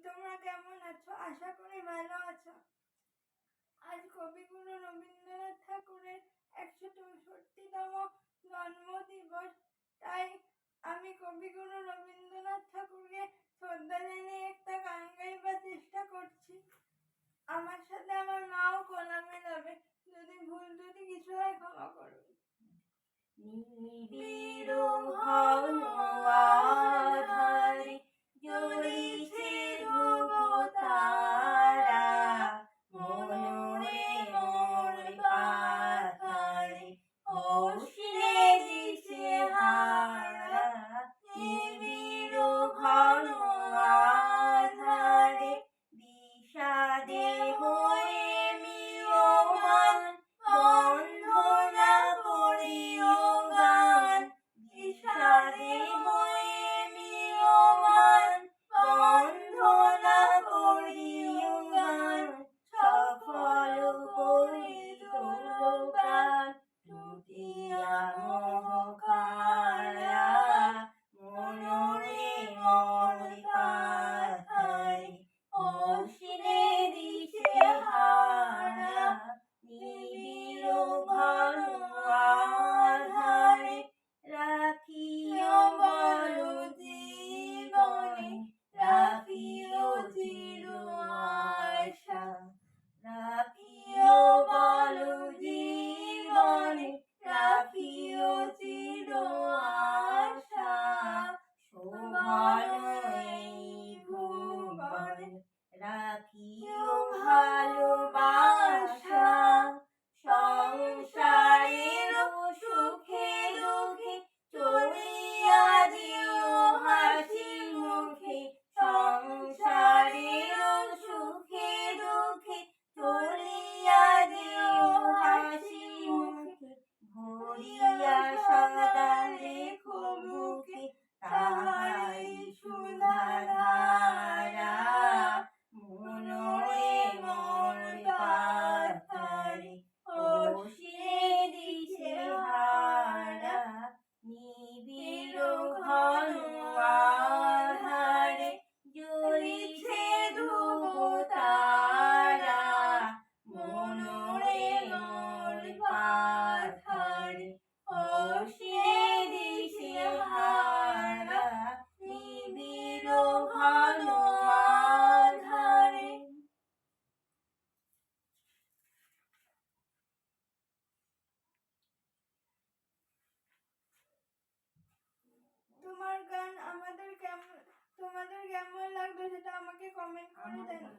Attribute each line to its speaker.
Speaker 1: তোমরা কেমন আছো? আশা করি ভালো আছো। আজ কবিগুরু রবীন্দ্রনাথ ঠাকুরের একশো চৌষট্টিতম জন্মদিবস। তাই আমি কবিগুরু রবীন্দ্রনাথ ঠাকুরকে শ্রদ্ধা জানিয়ে একটা গান গাইবার চেষ্টা করছি। আমার সাথে আমার মাও কলামে যাবে। যদি ভুল যদি কিছু হয় ক্ষমা করবে
Speaker 2: নিবিড়
Speaker 1: amor. আমাদের কেমন তোমাদের কেমন লাগবে সেটা আমাকে কমেন্ট করে জানাও।